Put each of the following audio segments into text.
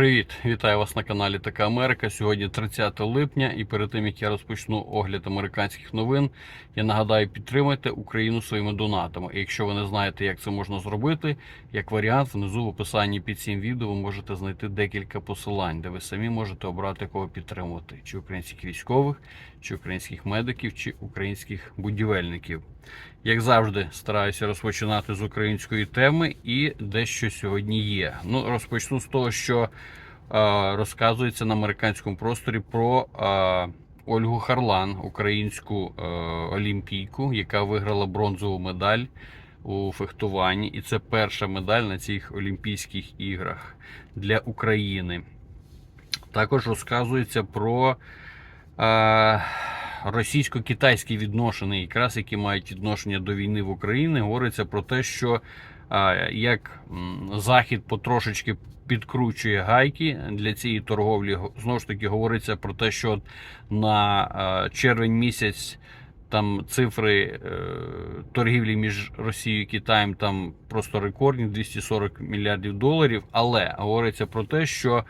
Привіт, вітаю вас на каналі Така Америка. Сьогодні 30 липня, і перед тим як я розпочну огляд американських новин, я нагадаю, підтримайте Україну своїми донатами. І якщо ви не знаєте, як це можна зробити, як варіант, внизу в описанні під цим відео ви можете знайти декілька посилань, де ви самі можете обрати кого підтримувати: чи українських військових, чи українських медиків, чи українських будівельників. Як завжди, стараюся розпочинати з української теми і дещо сьогодні є. Ну, розпочну з того, що е, розказується на американському просторі про е, Ольгу Харлан, українську е, олімпійку, яка виграла бронзову медаль у фехтуванні. І це перша медаль на цих Олімпійських іграх для України. Також розказується про. Е, російсько-китайські відношення, якраз які мають відношення до війни в Україні, говориться про те, що як Захід потрошечки підкручує гайки для цієї торговлі. Знову ж таки, говориться про те, що на червень місяць. Там цифри е, торгівлі між Росією і Китаєм там просто рекордні 240 мільярдів доларів. Але говориться про те, що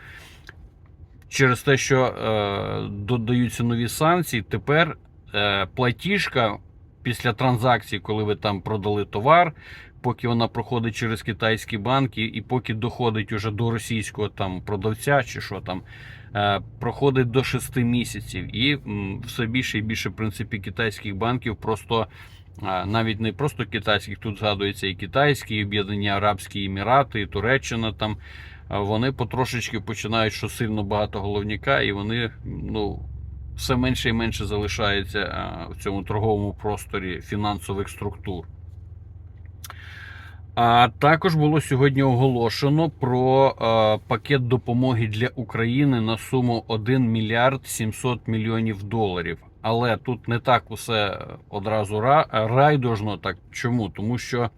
через те, що е, додаються нові санкції, тепер е, платіжка після транзакції, коли ви там продали товар, поки вона проходить через китайські банки, і поки доходить уже до російського там продавця чи що там. е, Проходить до 6 місяців, і все більше і більше в принципі китайських банків просто навіть не просто китайських, тут згадується і китайські, і Об'єднані Арабські Емірати, і Туреччина там вони потрошечки починають, що сильно багато головняка, і вони ну, все менше і менше залишаються в цьому торговому просторі фінансових структур. А також було сьогодні оголошено про е, пакет допомоги для України на суму 1 мільярд 700 мільйонів доларів. Але тут не так усе одразу ра- райдужно. Так чому? Тому що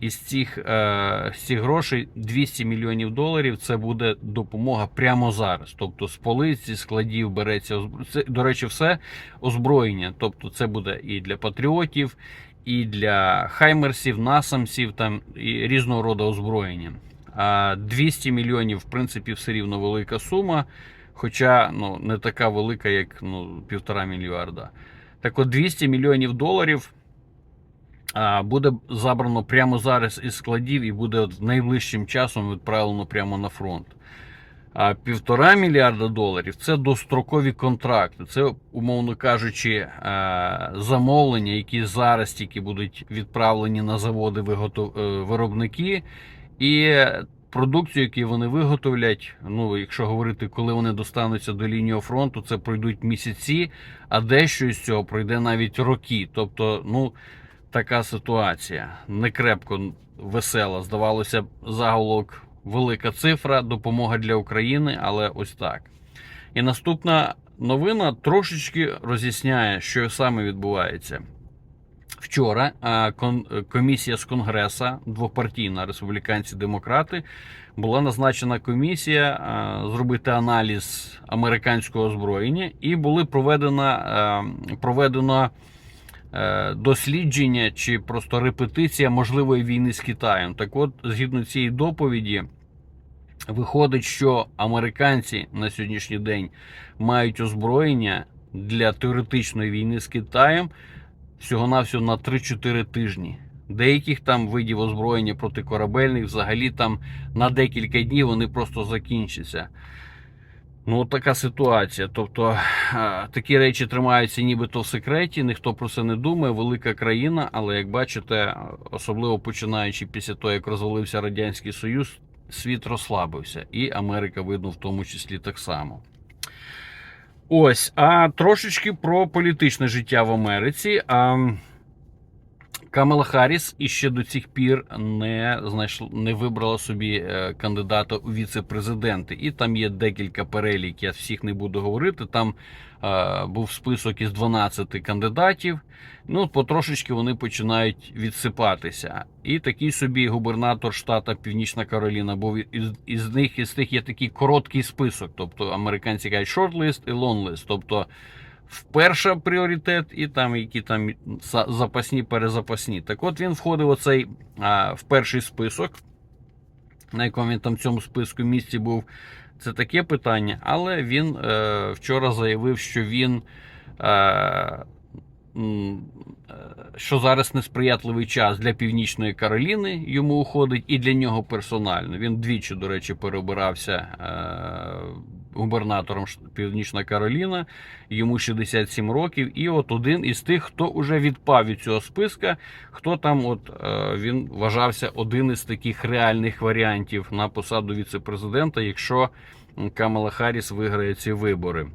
із цих, е, з цих грошей 200 мільйонів доларів це буде допомога прямо зараз. Тобто з полиці, складів береться це, до речі, все озброєння. Тобто, це буде і для патріотів, і для хаймерсів, насамсів там і різного роду озброєння. А 200 мільйонів, в принципі, все рівно велика сума, хоча ну, не така велика, як ну, півтора мільярда. Так от 200 мільйонів доларів буде забрано прямо зараз із складів і буде найближчим часом відправлено прямо на фронт. А півтора мільярда доларів це дострокові контракти. Це, умовно кажучи, е, замовлення, які зараз тільки будуть відправлені на заводи е, виробники, і продукцію, яку вони виготовлять. Ну, якщо говорити, коли вони достануться до лінії фронту, це пройдуть місяці, а дещо з цього пройде навіть роки. Тобто, ну така ситуація не крепко весела. Здавалося б, заголовок велика цифра, допомога для України, але ось так. І наступна новина трошечки роз'ясняє, що саме відбувається. Вчора комісія з Конгреса, двопартійна республіканці-демократи, була назначена комісія зробити аналіз американського озброєння, і були проведена, проведено дослідження чи просто репетиція можливої війни з Китаєм. Так от, згідно цієї доповіді, виходить, що американці на сьогоднішній день мають озброєння для теоретичної війни з Китаєм всього-навсього на 3-4 тижні. Деяких там видів озброєння протикорабельних взагалі там на декілька днів вони просто закінчаться. Ну, от така ситуація. Тобто е, такі речі тримаються нібито в секреті, ніхто про це не думає. Велика країна, але як бачите, особливо починаючи після того, як розвалився Радянський Союз, світ розслабився, і Америка видно в тому числі так само. Ось, а трошечки про політичне життя в Америці. А, Камала Харріс іще до цих пір не знайшла, не вибрала собі е, кандидата у віце-президенти. І там є декілька перелік, я всіх не буду говорити. Там е, був список із 12 кандидатів. Ну, потрошечки вони починають відсипатися. І такий собі губернатор штата Північна Кароліна був із, із них із тих є такий короткий список. Тобто американці кажуть shortlist і longlist. Тобто вперше пріоритет, і там які там запасні, перезапасні. Так от він входив оцей а, в перший список. на якому він там в цьому списку місці був. Це таке питання, але він е, вчора заявив, що він е, е, що зараз несприятливий час для Північної Кароліни йому уходить, і для нього персонально. Він двічі, до речі, переобирався е, губернатором Північна Кароліна, йому 67 років. І от один із тих, хто вже відпав від цього списка, хто там, от е, він вважався один із таких реальних варіантів на посаду віце-президента, якщо Камала Харріс виграє ці вибори.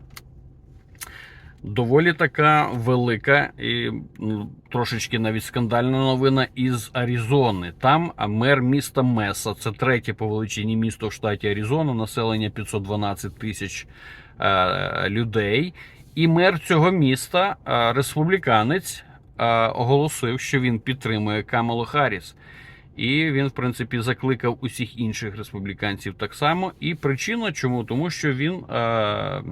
Доволі така велика і ну, трошечки навіть скандальна новина із Аризони. Там мер міста Меса, це третє по величині місто в штаті Аризона, населення 512 тисяч е, людей. І мер цього міста, е, республіканець, е, оголосив, що він підтримує Камалу Харріс. І він, в принципі, закликав усіх інших республіканців так само. І причина чому? Тому що він. Е,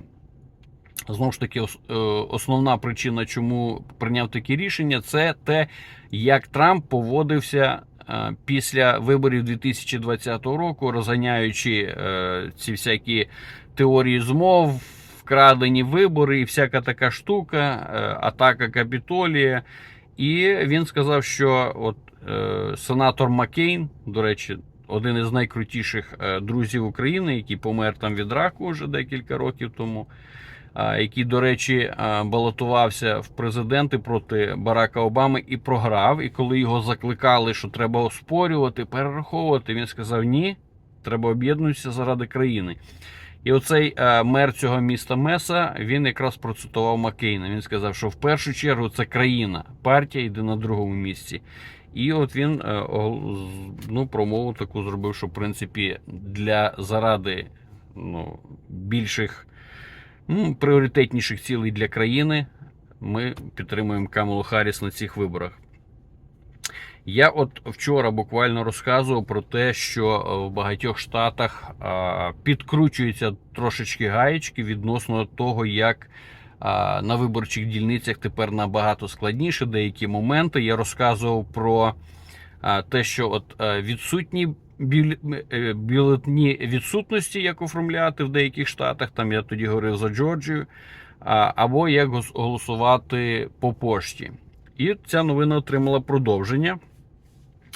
Знову ж таки, е, основна причина, чому прийняв таке рішення, це те, як Трамп поводився е, після виборів 2020 року, розганяючи е, ці всякі теорії змов, вкрадені вибори і всяка така штука, атака Капітолія. І він сказав, що от сенатор Маккейн, до речі, один із найкрутіших друзів України, який помер там від раку вже декілька років тому який, до речі, балотувався в президенти проти Барака Обами і програв. І коли його закликали, що треба оспорювати, перераховувати, він сказав: ні, треба об'єднуватися заради країни. І оцей мер цього міста Меса він якраз процитував Маккейна. Він сказав, що в першу чергу це країна, партія йде на другому місці. І от він е, ну, промову таку зробив, що в принципі для заради ну, більших ну, пріоритетніших цілей для країни ми підтримуємо Камалу Харріс на цих виборах. Я от вчора буквально розказував про те, що е, в багатьох штатах підкручуються трошечки гаєчки відносно того, як на виборчих дільницях тепер набагато складніше деякі моменти. Я розказував про те, що от е, відсутні бюль- е, бюлетні відсутності, як оформляти в деяких штатах. Там я тоді говорив за Джорджію, або як голосувати по пошті. І ця новина отримала продовження.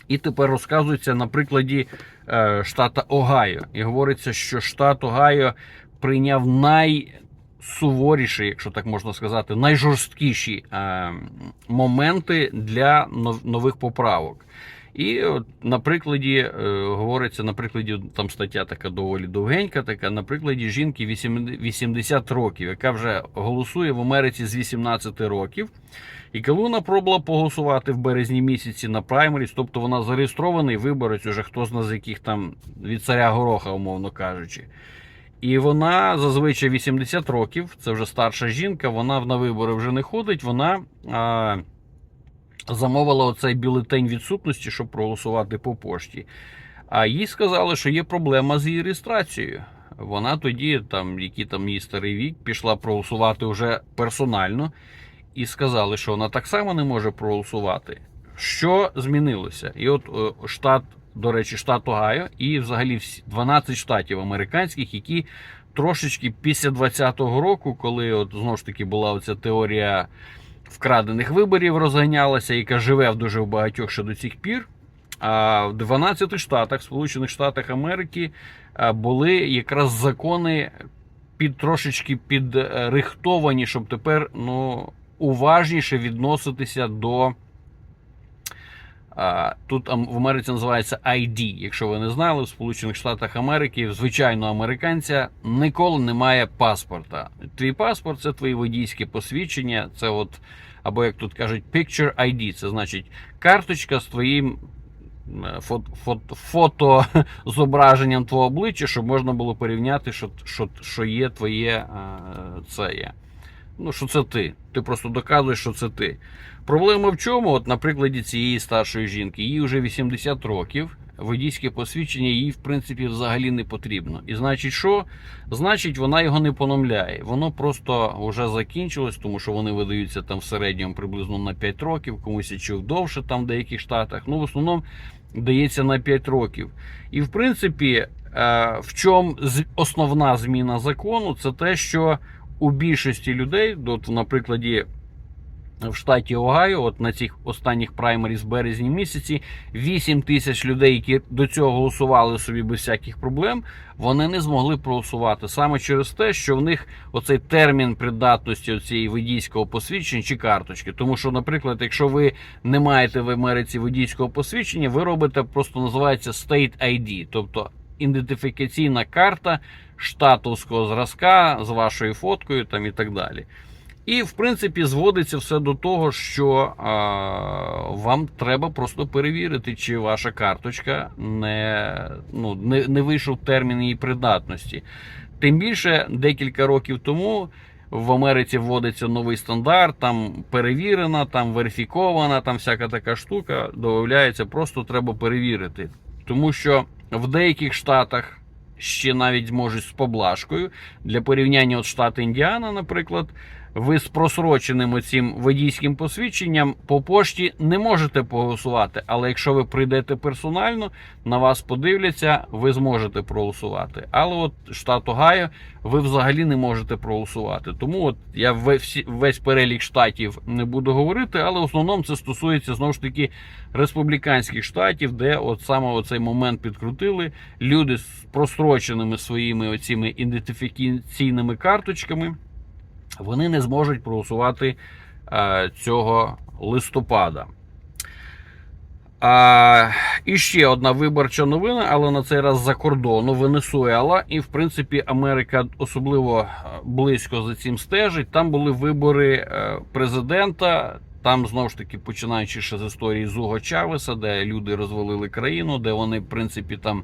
І тепер розказується на прикладі е, штата Огайо. І говориться, що штат Огайо прийняв найсуворіші, якщо так можна сказати, найжорсткіші е, моменти для нов- нових поправок. І от на прикладі е, говориться, на прикладі там стаття така доволі довгенька, така на прикладі жінки 80 80 років, яка вже голосує в Америці з 18 років. І коли вона пробувала поголосувати в березні місяці на праймеріс, тобто вона зареєстрований виборець, уже хто з яких там від царя гороха, умовно кажучи. І вона зазвичай 80 років, це вже старша жінка, вона на вибори вже не ходить, вона а, замовила оцей бюлетень відсутності, щоб проголосувати по пошті. А їй сказали, що є проблема з її реєстрацією. Вона тоді, там, який там її старий вік, пішла проголосувати вже персонально і сказали, що вона так само не може проголосувати. Що змінилося? І от е, штат, до речі, штат Огайо, і взагалі всі 12 штатів американських, які трошечки після 2020 року, коли от знову ж таки була оця теорія вкрадених виборів, розганялася, яка живе в дуже багатьох ще до цих пір. А в 12 штатах, Сполучених Штатах Америки, були якраз закони під трошечки підрихтовані, щоб тепер ну, уважніше відноситися до. Тут в Америці називається ID. Якщо ви не знали, в Сполучених Штатах Америки звичайного американця ніколи немає паспорта. Твій паспорт це твоє водійське посвідчення. Це от, або як тут кажуть, picture ID. Це значить карточка з твоїм е, фото, фото, фото зображенням твого обличчя, щоб можна було порівняти, що, що, що є твоє е, це є. Ну, що це ти. Ти просто доказуєш, що це ти. Проблема в чому? От на прикладі цієї старшої жінки, їй вже 80 років. Водійське посвідчення їй, в принципі, взагалі не потрібно. І значить, що? Значить, вона його не поновляє. Воно просто вже закінчилось, тому що вони видаються там в середньому приблизно на 5 років, комусь і довше там в деяких штатах. Ну, в основному дається на 5 років. І в принципі, е, в чому основна зміна закону, це те, що у більшості людей, от, на прикладі в штаті Огайо, от на цих останніх праймеріз березні місяці, 8 тисяч людей, які до цього голосували собі без всяких проблем, вони не змогли проголосувати саме через те, що в них оцей термін придатності цієї водійського посвідчення чи карточки. Тому що, наприклад, якщо ви не маєте в Америці водійського посвідчення, ви робите просто називається State ID, тобто ідентифікаційна карта штатовського зразка з вашою фоткою там і так далі. І, в принципі, зводиться все до того, що а, вам треба просто перевірити, чи ваша карточка не, ну, не, не вийшов термін її придатності. Тим більше, декілька років тому в Америці вводиться новий стандарт, там перевірена, там верифікована, там всяка така штука додається, просто треба перевірити. Тому що в деяких штатах ще навіть можуть з поблажкою. Для порівняння от штат Індіана, наприклад, ви з просроченим оцим водійським посвідченням по пошті не можете проголосувати. Але якщо ви прийдете персонально, на вас подивляться, ви зможете проголосувати. Але от штат Огайо ви взагалі не можете проголосувати. Тому от я весь, весь перелік штатів не буду говорити, але в основному це стосується знову ж таки республіканських штатів, де от саме оцей момент підкрутили. Люди з просроченими своїми оціми ідентифікаційними карточками вони не зможуть проголосувати е, цього листопада. А, і ще одна виборча новина, але на цей раз за кордону Венесуела. І, в принципі, Америка особливо е, близько за цим стежить. Там були вибори е, президента. Там знову ж таки починаючи ще з історії Зуго Чавеса, де люди розвалили країну, де вони, в принципі, там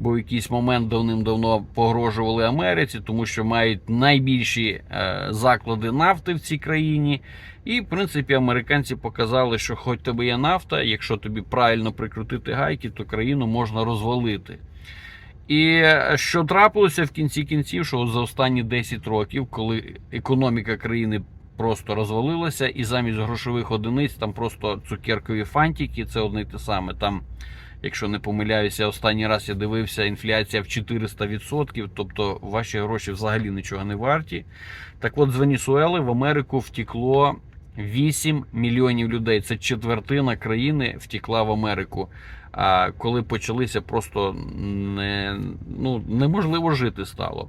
був якийсь момент давним-давно погрожували Америці, тому що мають найбільші е, заклади нафти в цій країні. І, в принципі, американці показали, що хоч тебе є нафта, якщо тобі правильно прикрутити гайки, то країну можна розвалити. І е, що трапилося в кінці кінців, що за останні 10 років, коли економіка країни просто розвалилася, і замість грошових одиниць там просто цукеркові фантики, це одне й те саме. Там, якщо не помиляюся, останній раз я дивився, інфляція в 400%, тобто ваші гроші взагалі нічого не варті. Так от з Венесуели в Америку втекло 8 мільйонів людей. Це четвертина країни втекла в Америку. А коли почалися просто не, ну, неможливо жити стало.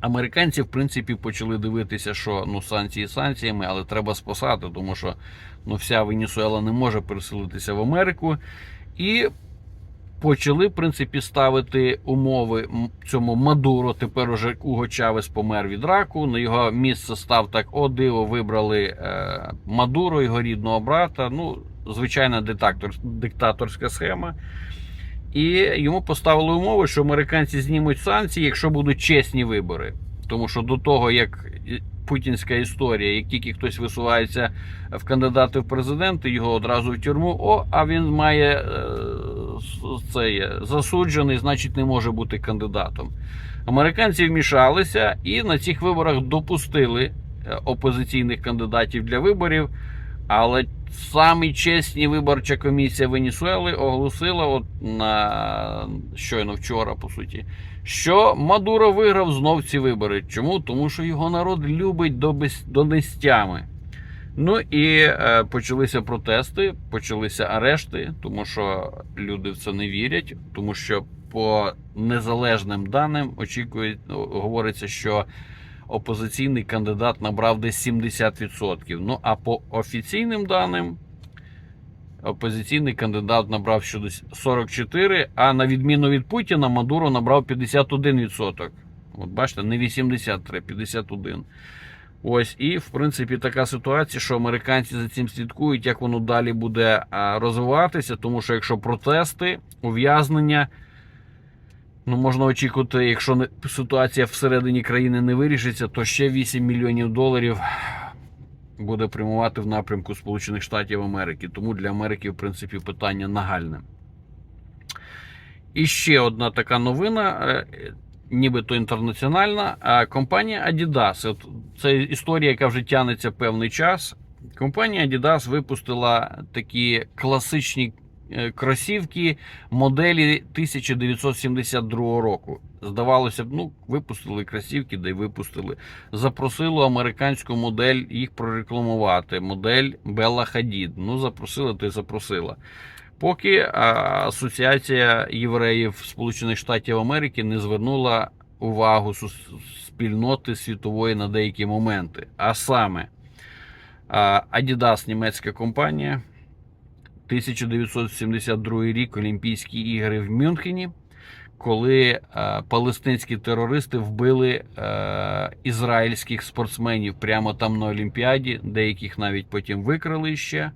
Американці, в принципі, почали дивитися, що ну санкції санкціями, але треба спасати, тому що ну, вся Венесуела не може переселитися в Америку. І почали, в принципі, ставити умови цьому Мадуро. Тепер уже Уго Чавес помер від раку. На його місце став так, о, диво, вибрали е, Мадуро, його рідного брата. Ну, звичайна диктатор, диктаторська схема. І йому поставили умови, що американці знімуть санкції, якщо будуть чесні вибори. Тому що до того, як путінська історія, як тільки хтось висувається в кандидати в президенти, його одразу в тюрму. О, а він має е, це засуджений, значить не може бути кандидатом. Американці вмішалися і на цих виборах допустили е, опозиційних кандидатів для виборів. Але самі чесні виборча комісія Венесуели оголосила от на щойно вчора, по суті, що Мадуро виграв знов ці вибори. Чому? Тому що його народ любить до, нестями. Ну і е, почалися протести, почалися арешти, тому що люди в це не вірять, тому що по незалежним даним очікують, говориться, що опозиційний кандидат набрав десь 70%. Ну а по офіційним даним опозиційний кандидат набрав щось 44%, а на відміну від Путіна, Мадуро набрав 51%. От бачите, не 83, 51. Ось, і в принципі така ситуація, що американці за цим слідкують, як воно далі буде розвиватися, тому що якщо протести, ув'язнення, ну можна очікувати, якщо ситуація всередині країни не вирішиться, то ще 8 мільйонів доларів буде прямувати в напрямку Сполучених Штатів Америки. Тому для Америки, в принципі, питання нагальне. І ще одна така новина, е, нібито інтернаціональна. А Компанія Adidas. Це історія, яка вже тягнеться певний час. Компанія Adidas випустила такі класичні е, кросівки моделі 1972 року. Здавалося б, ну, випустили кросівки, де й випустили. Запросили американську модель їх прорекламувати. Модель Bella Hadid. Ну, запросила, то й запросила. Поки Асоціація євреїв Сполучених Штатів Америки не звернула увагу спільноти світової на деякі моменти. А саме а, Adidas, німецька компанія, 1972 рік Олімпійські ігри в Мюнхені, коли е, палестинські терористи вбили е, ізраїльських спортсменів прямо там на Олімпіаді, деяких навіть потім викрили ще.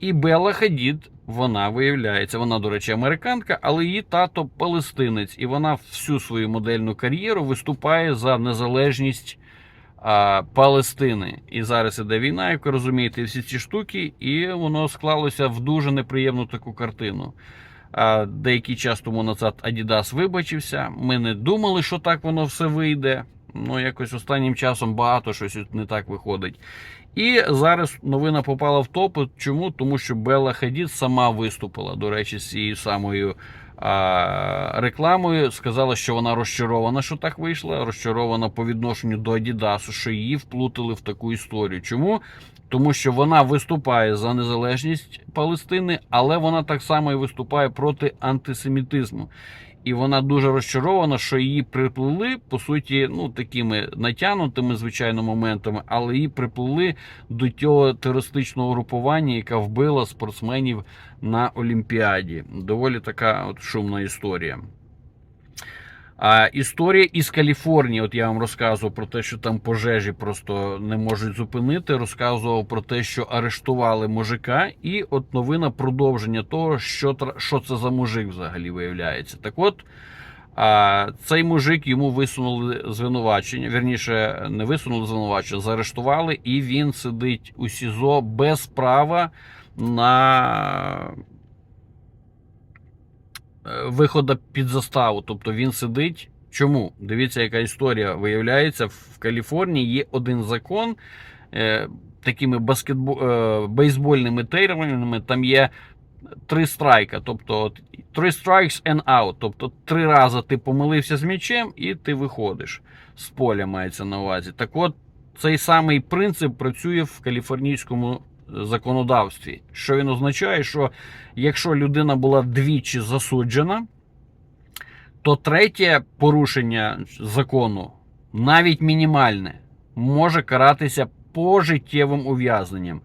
І Белла Хадід, вона виявляється, вона, до речі, американка, але її тато палестинець, і вона всю свою модельну кар'єру виступає за незалежність Палестини. І зараз іде війна, як ви розумієте, всі ці штуки, і воно склалося в дуже неприємну таку картину. Деякий час тому назад Adidas вибачився. Ми не думали, що так воно все вийде. Ну, якось останнім часом багато щось не так виходить. І зараз новина попала в топ. Чому? Тому що Белла Хадід сама виступила, до речі, з цією самою рекламою. Сказала, що вона розчарована, що так вийшла. Розчарована по відношенню до Адідасу, що її вплутали в таку історію. Чому? Тому що вона виступає за незалежність Палестини, але вона так само і виступає проти антисемітизму. І вона дуже розчарована, що її приплили, по суті, ну такими натягнутими, звичайно, моментами, але її приплили до цього терористичного групування, яка вбила спортсменів на Олімпіаді. Доволі така от шумна історія. А історія із Каліфорнії, от я вам розказував про те, що там пожежі просто не можуть зупинити. Розказував про те, що арештували мужика, і от новина продовження того, що, що це за мужик взагалі виявляється. Так от. А цей мужик йому висунули звинувачення. Вірніше, не висунули звинувачення, заарештували, і він сидить у СІЗО без права на виходу під заставу. Тобто він сидить. Чому? Дивіться, яка історія виявляється в Каліфорнії. Є один закон е, такими баскетбо... е, бейсбольними термінами. Там є три страйка. Тобто, три strikes and out. Тобто, три рази ти помилився з м'ячем і ти виходиш з поля, мається на увазі. Так от, цей самий принцип працює в каліфорнійському законодавстві. Що він означає, що якщо людина була двічі засуджена, то третє порушення закону, навіть мінімальне, може каратися пожиттєвим ув'язненням.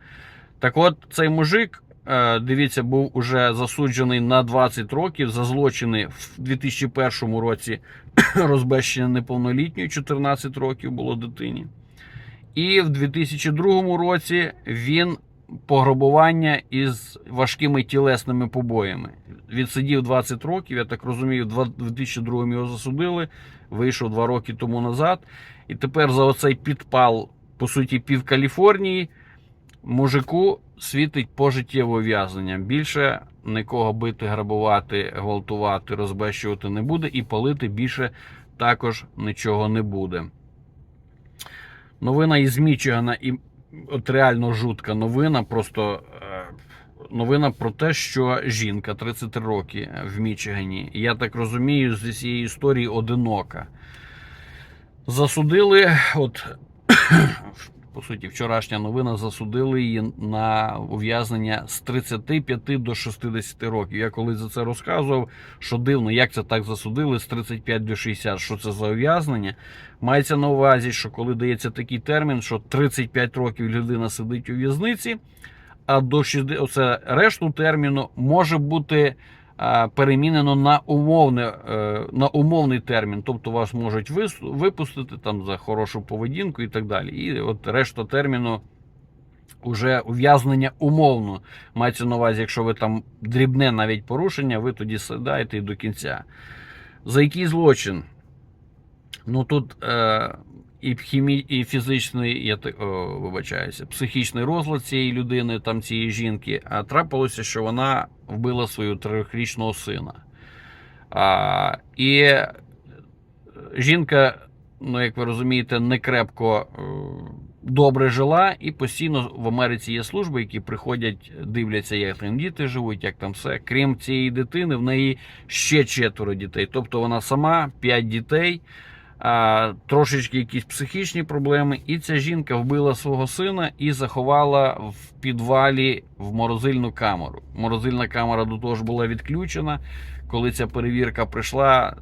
Так от, цей мужик, е, дивіться, був уже засуджений на 20 років за злочини в 2001 році розбещення неповнолітньої, 14 років було дитині. І в 2002 році він пограбування із важкими тілесними побоями. Відсидів 20 років, я так розумію, в 2002 його засудили, вийшов 2 роки тому назад. І тепер за оцей підпал, по суті, пів Каліфорнії, мужику світить пожиттєве ув'язнення. Більше нікого бити, грабувати, гвалтувати, розбещувати не буде, і палити більше також нічого не буде. Новина із Мічигана і от реально жутка новина. Просто е, новина про те, що жінка 33 роки в Мічигані, я так розумію, з цієї історії одинока. Засудили, от по суті, вчорашня новина засудили її на ув'язнення з 35 до 60 років. Я колись за це розказував, що дивно, як це так засудили з 35 до 60, що це за ув'язнення. Мається на увазі, що коли дається такий термін, що 35 років людина сидить у в'язниці, а до 60, оце решту терміну може бути перемінено на умовне, е, на умовний термін. Тобто вас можуть випустити там за хорошу поведінку і так далі. І от решта терміну. Уже ув'язнення умовно мається на увазі, якщо ви там дрібне навіть порушення, ви тоді сидаєте і до кінця. За який злочин? Ну тут е, і, хімі, і фізичний, я о, вибачаюся, психічний розлад цієї людини, там цієї жінки, а трапилося, що вона вбила свого трьохрічного сина. А, і е, жінка, ну як ви розумієте, не крепко е, добре жила, і постійно в Америці є служби, які приходять, дивляться, як там діти живуть, як там все. Крім цієї дитини, в неї ще четверо дітей. Тобто вона сама п'ять дітей, трошечки якісь психічні проблеми. І ця жінка вбила свого сина і заховала в підвалі в морозильну камеру. Морозильна камера до того ж була відключена. Коли ця перевірка прийшла,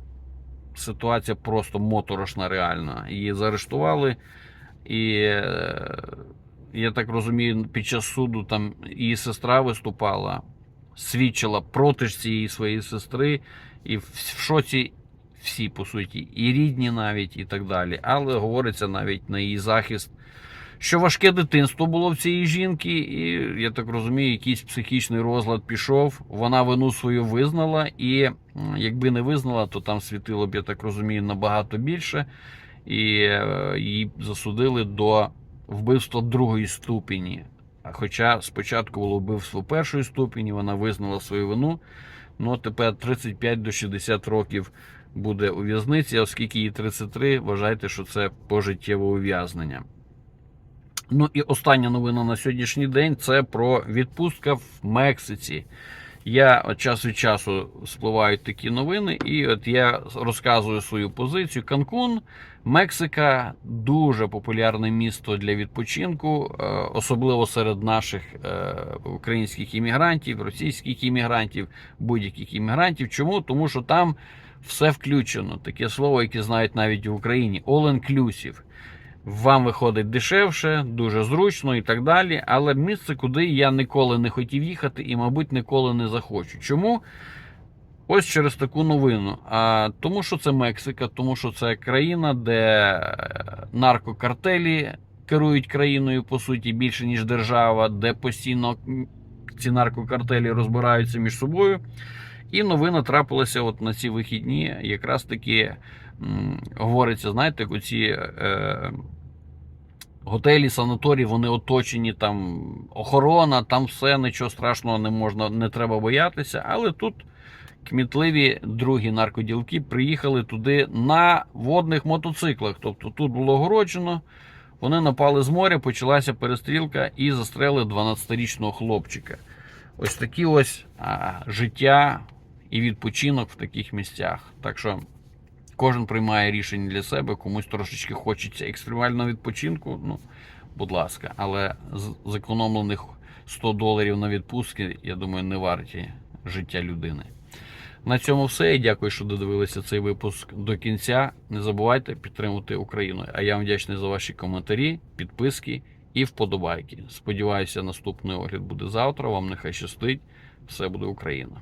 ситуація просто моторошна, реально. Її заарештували. І е, я так розумію, під час суду там її сестра виступала, свідчила проти ж цієї своєї сестри, і в шоці всі, по суті, і рідні навіть, і так далі. Але говориться навіть на її захист, що важке дитинство було в цієї жінки, і я так розумію, якийсь психічний розлад пішов. Вона вину свою визнала, і якби не визнала, то там світило б, я так розумію, набагато більше. І е, її засудили до вбивства другої ступені. Хоча спочатку було вбивство першої ступені, вона визнала свою вину. Ну, тепер 35 до 60 років буде у в'язниці, оскільки їй 33, вважайте, що це пожиттєве ув'язнення. Ну і остання новина на сьогоднішній день це про відпустка в Мексиці. Я от час від часу спливають такі новини, і от я розказую свою позицію. Канкун, Мексика дуже популярне місто для відпочинку, е, особливо серед наших е, українських іммігрантів, російських іммігрантів, будь-яких іммігрантів. Чому? Тому що там все включено. Таке слово, яке знають навіть в Україні all inclusive. Вам виходить дешевше, дуже зручно і так далі. Але місце, куди я ніколи не хотів їхати і, мабуть, ніколи не захочу. Чому? Ось через таку новину. А, тому що це Мексика, тому що це країна, де е, наркокартелі керують країною, по суті, більше, ніж держава, де постійно ці наркокартелі розбираються між собою. І новина трапилася от на ці вихідні. Якраз таки м, говориться, знаєте, оці е, готелі, санаторії, вони оточені там охорона, там все, нічого страшного не можна, не треба боятися. Але тут кмітливі другі наркоділки приїхали туди на водних мотоциклах. Тобто тут було огороджено. Вони напали з моря, почалася перестрілка і застрелили 12-річного хлопчика. Ось такі ось а, життя і відпочинок в таких місцях. Так що кожен приймає рішення для себе, комусь трошечки хочеться екстремального відпочинку. Ну, будь ласка, але з зекономлених 100 доларів на відпустки, я думаю, не варті життя людини. На цьому все. І дякую, що додивилися цей випуск до кінця. Не забувайте підтримувати Україну. А я вам вдячний за ваші коментарі, підписки і вподобайки. Сподіваюся, наступний огляд буде завтра. Вам нехай щастить. Все буде Україна.